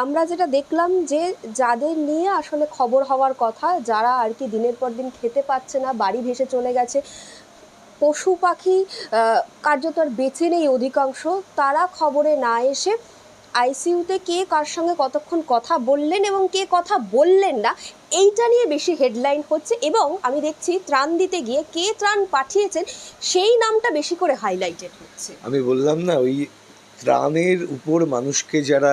আমরা যেটা দেখলাম যে যাদের নিয়ে আসলে খবর হওয়ার কথা, যারা আর কি দিনের পর দিন খেতে পাচ্ছে না, বাড়ি ভেসে চলে গেছে, পশু পাখি কার্যত আর বেঁচে নেই অধিকাংশ, তারা খবরে না এসে আইসিইউতে কে কার সঙ্গে কতক্ষণ কথা বললেন এবং কে কথা বললেন না, এইটা নিয়ে বেশি হেডলাইন হচ্ছে এবং আমি দেখছি ত্রাণ দিতে গিয়ে কে ত্রাণ পাঠিয়েছেন, সেই নামটা বেশি করে হাইলাইটেড হচ্ছে। আমি বললাম না, ওই ত্রাণের উপর মানুষকে যারা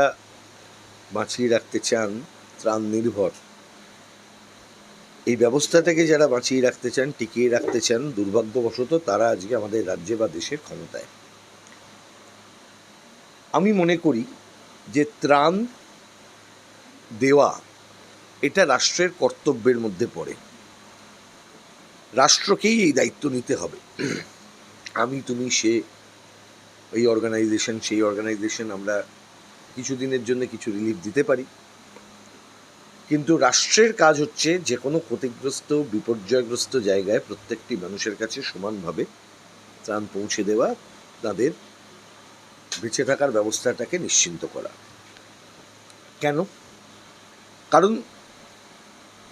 বাঁচিয়ে রাখতে চান, ত্রাণ নির্ভর। এই ব্যবস্থাটাকে যারা বাঁচিয়ে রাখতে চান, টিকিয়ে রাখতে চান, দুর্ভাগ্যবশত তারা আজকে আমাদের রাজ্যে বা দেশের ক্ষমতায়। আমি মনে করি যে ত্রাণ দেওয়া এটা রাষ্ট্রের কর্তব্যের মধ্যে পড়ে। রাষ্ট্রকেই এই দায়িত্ব নিতে হবে। আমি, তুমি, সে, এই অর্গানাইজেশন সেই অর্গানাইজেশন আমরা কিছুদিনের জন্য কিছু রিলিফ দিতে পারি। কিন্তু রাষ্ট্রের কাজ হচ্ছে যে কোনো ক্ষতিগ্রস্ত, বিপর্যয়গ্রস্ত জায়গায় প্রত্যেকটি মানুষের কাছে সমানভাবে ত্রাণ পৌঁছে দেওয়া, তাদের বেঁচে থাকার ব্যবস্থাটাকে নিশ্চিন্ত করা। কেন? কারণ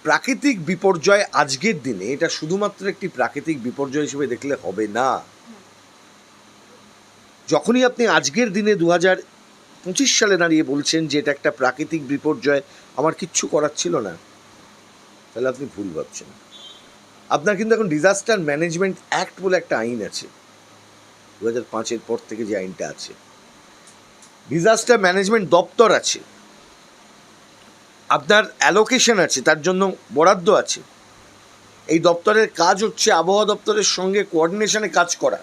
প্রাকৃতিক বিপর্যয় আজকের দিনে, এটা শুধুমাত্র একটি প্রাকৃতিক বিপর্যয় হিসেবে দেখলে হবে না। যখনই আপনি আজকের দিনে দু হাজার পঁচিশ সালে দাঁড়িয়ে বলছেন যে এটা একটা প্রাকৃতিক বিপর্যয়, আমার কিচ্ছু করার ছিল না। তাহলে আপনি ভুল ভাবছেন। আপনার কিন্তু এখন ডিজাস্টার ম্যানেজমেন্ট অ্যাক্ট বলে একটা আইন আছে। দু হাজার পাঁচের পর থেকে যে আইনটা আছে। ডিজাস্টার ম্যানেজমেন্ট দপ্তর আছে। আপনার অ্যালোকেশন আছে, তার জন্য বরাদ্দ আছে। এই দপ্তরের কাজ হচ্ছে আবহাওয়া দপ্তরের সঙ্গে কোঅর্ডিনেশনে কাজ করা।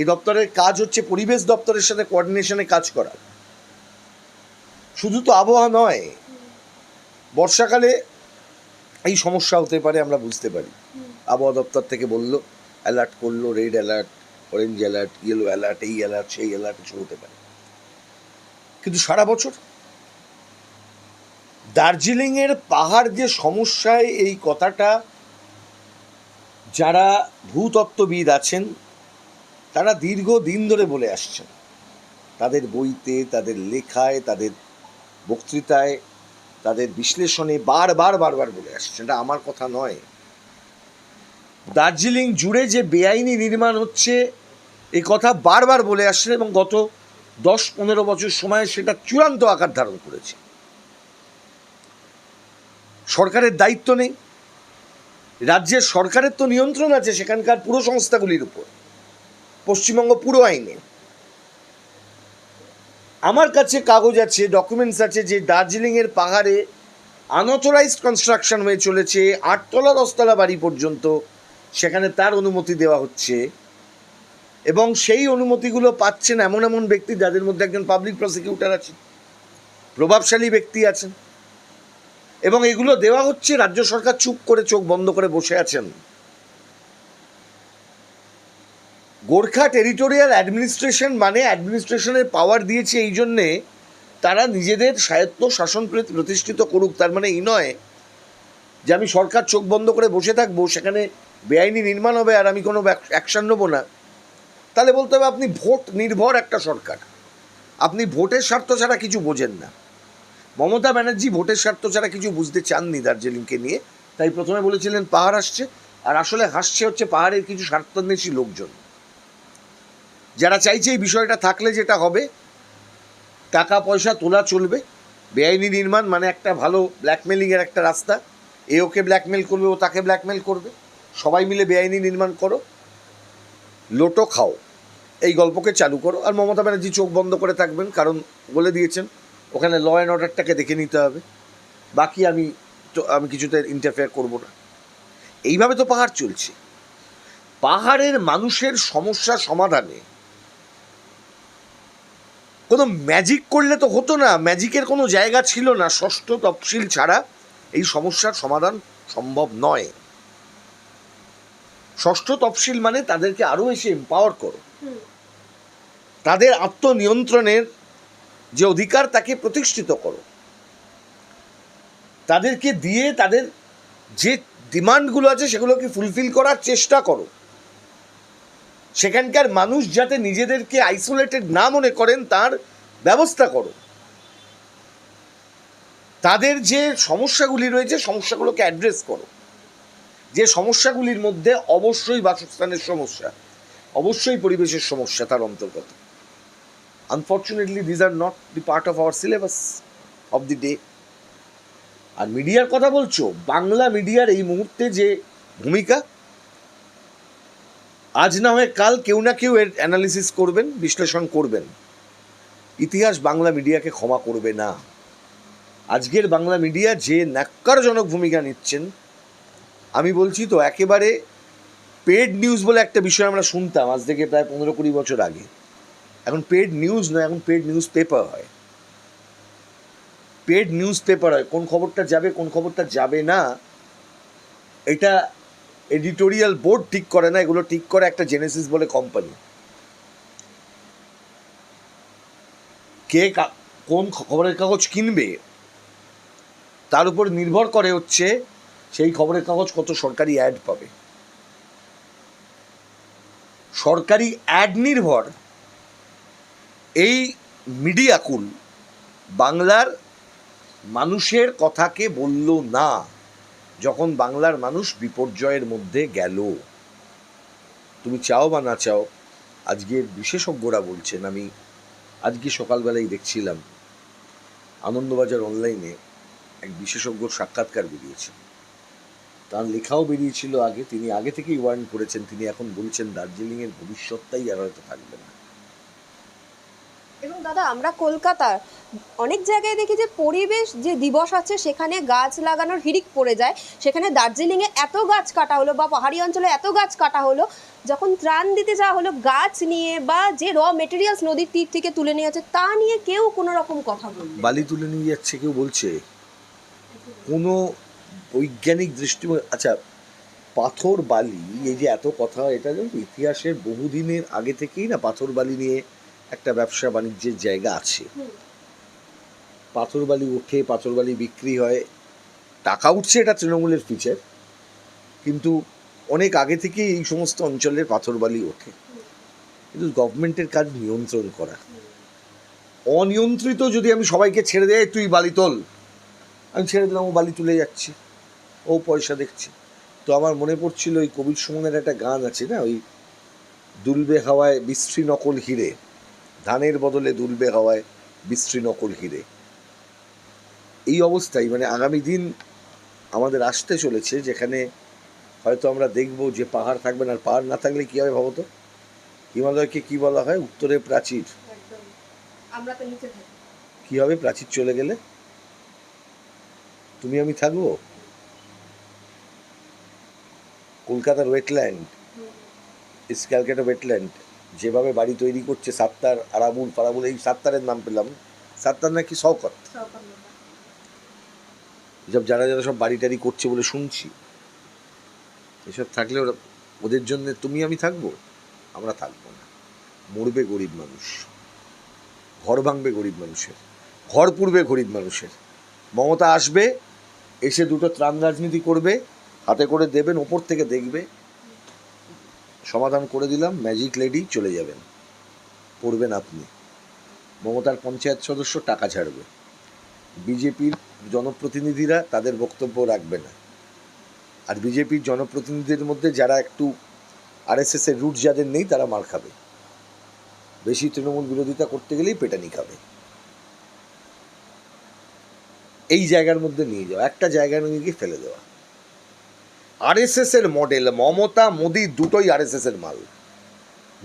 এই দপ্তরের কাজ হচ্ছে পরিবেশ দপ্তরের সাথে কোঅর্ডিনেশনে কাজ করা। শুধু তো আবহাওয়া নয়, বর্ষাকালে এই সমস্যা হতে পারে আমরা বুঝতে পারি। আবহাওয়া দপ্তর থেকে বলল অ্যালার্ট করল red alert orange alert yellow alert এই অ্যালার্ট সেই অ্যালার্ট কিছু হতে পারে। কিন্তু সারা বছর দার্জিলিংয়ের পাহাড় যে সমস্যায় এই কথাটা, যারা ভূতত্ত্ববিদ আছেন তারা দীর্ঘ দিন ধরে বলে আসছেন। তাদের বইতে, তাদের লেখায়, তাদের বক্তৃতায়, তাদের বিশ্লেষণে বারবার বারবার বলে আসছেন। এটা আমার কথা নয়। দার্জিলিং জুড়ে যে বেআইনি নির্মাণ হচ্ছে এই কথা বারবার বলে আসছেন এবং গত দশ, পনেরো বছর সময়ে সেটা চূড়ান্ত আকার ধারণ করেছে। সরকারের দায়িত্ব নেই। রাজ্যের সরকারের তো নিয়ন্ত্রণ আছে সেখানকার পুরো সংস্থাগুলির উপর। পশ্চিমবঙ্গ পুরো আইনে। আমার কাছে কাগজ আছে ডকুমেন্টস আছে যে দার্জিলিংয়ের পাহাড়ে আনঅথরাইজড কনস্ট্রাকশন হয়ে চলেছে, আটতলা, দশতলা বাড়ি পর্যন্ত। সেখানে তার অনুমতি দেওয়া হচ্ছে। এবং সেই অনুমতিগুলো পাচ্ছেন এমন এমন ব্যক্তি যাদের মধ্যে একজন পাবলিক প্রসিকিউটর আছেন, প্রভাবশালী ব্যক্তি আছেন। এবং এগুলো দেওয়া হচ্ছে, রাজ্য সরকার চুপ করে চোখ বন্ধ করে বসে আছেন। গোর্খা টেরিটোরিয়াল অ্যাডমিনিস্ট্রেশন মানে অ্যাডমিনিস্ট্রেশনের পাওয়ার দিয়েছে এই জন্যে তারা নিজেদের স্বায়ত্ত শাসন প্রতিষ্ঠিত করুক। তার মানে এই নয় যে আমি সরকার চোখ বন্ধ করে বসে থাকব, সেখানে বেআইনি নির্মাণ হবে আর আমি কোনো অ্যাকশন নেব না। তাহলে বলতে হবে আপনি ভোট নির্ভর একটা সরকার। আপনি ভোটের স্বার্থ ছাড়া কিছু বোঝেন না। মমতা ব্যানার্জি ভোটের স্বার্থ ছাড়া কিছু বুঝতে চাননি দার্জিলিংকে নিয়ে। তাই প্রথমে বলেছিলেন পাহাড় আসছে, আর আসলে হাসছে হচ্ছে পাহাড়ের কিছু স্বার্থান্বেষী লোকজন। যারা চাইছে এই বিষয়টা থাকলে যেটা হবে টাকা পয়সা তোলা চলবে। বেআইনি নির্মাণ মানে একটা ভালো ব্ল্যাকমেলিংয়ের একটা রাস্তা। এ ওকে ব্ল্যাকমেল করবে, ও তাকে ব্ল্যাকমেল করবে। সবাই মিলে বেআইনি নির্মাণ করো। লোটো খাও। এই গল্পকে চালু করো। আর মমতা ব্যানার্জি চোখ বন্ধ করে থাকবেন, কারণ বলে দিয়েছেন, ওখানে ল অ্যান্ড অর্ডারটাকে দেখে নিতে হবে। বাকি আমি তো, আমি কিছুতে ইন্টারফেয়ার করব না। এইভাবে তো পাহাড় চলছে। পাহাড়ের মানুষের সমস্যা সমাধানে কোনো ম্যাজিক করলে তো হতো না। ম্যাজিকের কোনো জায়গা ছিল না। ষষ্ঠ তফসিল ছাড়া এই সমস্যার সমাধান সম্ভব নয়। ষষ্ঠ তফসিল মানে তাদেরকে আরও এসে এম্পাওয়ার করো। তাদের আত্মনিয়ন্ত্রণের যে অধিকার তাকে প্রতিষ্ঠিত করো। তাদেরকে দিয়ে তাদের যে ডিমান্ডগুলো আছে সেগুলোকে ফুলফিল করার চেষ্টা করো। সেখানকার মানুষ যাতে নিজেদেরকে আইসোলেটেড না মনে করেন, তার ব্যবস্থা করো। তাদের যে সমস্যাগুলি রয়েছে, সমস্যাগুলোকে অ্যাড্রেস করো। যে সমস্যাগুলির মধ্যে অবশ্যই বাসস্থানের সমস্যা, অবশ্যই পরিবেশের সমস্যা তার অন্তর্গত। Unfortunately these are not the part of our syllabus of the day আর মিডিয়ার কথা বলছো? বাংলা মিডিয়ার এই মুহূর্তে যে ভূমিকা আজ না হয় কাল কেউ না কেউ এর অ্যানালিসিস করবেন, বিশ্লেষণ করবেন। ইতিহাস বাংলা মিডিয়াকে ক্ষমা করবে না। আজকের বাংলা মিডিয়া যে ন্যাক্কারজনক ভূমিকা নিচ্ছেন, আমি বলছি তো একেবারে পেড নিউজ বলে একটা বিষয় আমরা শুনতাম আজ থেকে প্রায় পনেরো কুড়ি বছর আগে। এখন পেড নিউজ নয়, এখন পেড নিউজ পেপার হয়। পেড নিউজ পেপার হয়, কোন খবরটা যাবে, কোন খবরটা যাবে না, এটা এডিটোরিয়াল বোর্ড ঠিক করে না, এগুলো ঠিক করে একটা জেনেসিস বলে কোম্পানি কে কোন খবরের কাগজ কিনবে? তার উপর নির্ভর করে হচ্ছে সেই খবরের কাগজ কত সরকারি অ্যাড পাবে। সরকারি অ্যাড নির্ভর এই মিডিয়াকুল বাংলার মানুষের কথাকে বলল না। যখন বাংলার মানুষ বিপর্যয়ের মধ্যে গেল, তুমি চাও বা না চাও, আজকের বিশেষজ্ঞরা বলছেন, আমি আজকে সকালবেলায় দেখছিলাম, আনন্দবাজার অনলাইনে এক বিশেষজ্ঞর সাক্ষাৎকার বেরিয়েছে তার লেখাও বেরিয়েছিল আগে, তিনি আগে থেকেই ওয়ার্ন করেছেন, তিনি এখন বলছেন, দার্জিলিংয়ের ভবিষ্যৎটাই আর হয়তো থাকবে না। এবং দাদা, আমরা কলকাতার অনেক জায়গায় দেখি যে পরিবেশ যে দিবস আছে সেখানে গাছ লাগানোর হিড়িক পড়ে যায়। সেখানে দার্জিলিংয়ে এত গাছ কাটা হলো বা পাহাড়ি অঞ্চলে এত গাছ কাটা হলো যখন ত্রাণ দিতে যাওয়া হলো গাছ নিয়ে বা যে র মেটেরিয়ালস নদীর তীর থেকে তুলে নিয়ে যাচ্ছে তা নিয়ে কেউ কোনো রকম কথা বলবে বালি তুলে নিয়ে যাচ্ছে কেউ বলছে? কোনো বৈজ্ঞানিক দৃষ্টি আচ্ছা পাথর বালি এই যে এত কথা এটা ইতিহাসের বহুদিনের আগে থেকেই না পাথর বালি নিয়ে একটা ব্যবসা বাণিজ্যের জায়গা আছে। পাথর বালি ওঠে পাথর বালি বিক্রি হয়, টাকা উঠছে এটা তৃণমূলের ফিচার কিন্তু অনেক আগে থেকেই এই সমস্ত অঞ্চলের পাথর বালি ওঠে। কিন্তু গভর্নমেন্টের কাজ নিয়ন্ত্রণ করা। অনিয়ন্ত্রিত যদি আমি সবাইকে ছেড়ে দেয়, তুই বালি তোল। আমি ছেড়ে দিলাম, ও বালি তুলে যাচ্ছি, ও পয়সা দেখছি। তো আমার মনে পড়ছিল ওই কবির সুমনের একটা গান আছে না, ওই দুলবে হাওয়ায় বিশ্রী নকল হিরে, ধানের বদলে দুলবে হাওয়ায় বিশ্রী নকল হিরে। এই অবস্থায় মানে আগামী দিন আমাদের আসতে চলেছে যেখানে হয়তো আমরা দেখব যে পাহাড় থাকবে না আর পাহাড় না থাকলে কী হবে ভাবতো হিমালয়কে কি বলা হয়? উত্তরে প্রাচীর। কি হবে? প্রাচীর চলে গেলে? তুমি আমি থাকব? কলকাতার ওয়েটল্যান্ড ইস ক্যালকাটা ওয়েটল্যান্ড যেভাবে বাড়ি তৈরি করছে সাত্তার আরাবুল ফারাবুল এই সাত্তারের নাম পেলাম। সাত্তার নাকি শওকত? এসব যারা যারা সব বাড়ি টাড়ি করছে বলে শুনছি, এসব থাকলে ওরা, ওদের জন্য তুমি আমি থাকব? আমরা থাকব না। মরবে গরিব মানুষ। ঘর ভাঙবে গরিব মানুষের। ঘর পুড়বে গরিব মানুষের। মমতা আসবে, এসে দুটো ত্রাণ রাজনীতি করবে, হাতে করে দেবেন, ওপর থেকে দেখবে। সমাধান করে দিলাম, ম্যাজিক লেডি চলে যাবেন। পড়বেন আপনি। মমতার পঞ্চায়েত সদস্য টাকা ছাড়বে। বিজেপির জনপ্রতিনিধিরা তাদের বক্তব্য রাখবে না। আর বিজেপির জনপ্রতিনিধিদের মধ্যে যারা একটু আরএসএস এর রুট যাদের নেই, তারা মার খাবে। বেশি তৃণমূল বিরোধিতা করতে গেলেই পেটানি খাবে। এই জায়গার মধ্যে নিয়ে যাওয়া একটা জায়গায় নিয়ে গিয়ে ফেলে দেওয়া। আরএসএস এর মডেল মমতা, মোদি দুটোই আরএসএস এর মাল।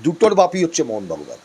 দুটোর বাপই হচ্ছে মোহন বাবুরাত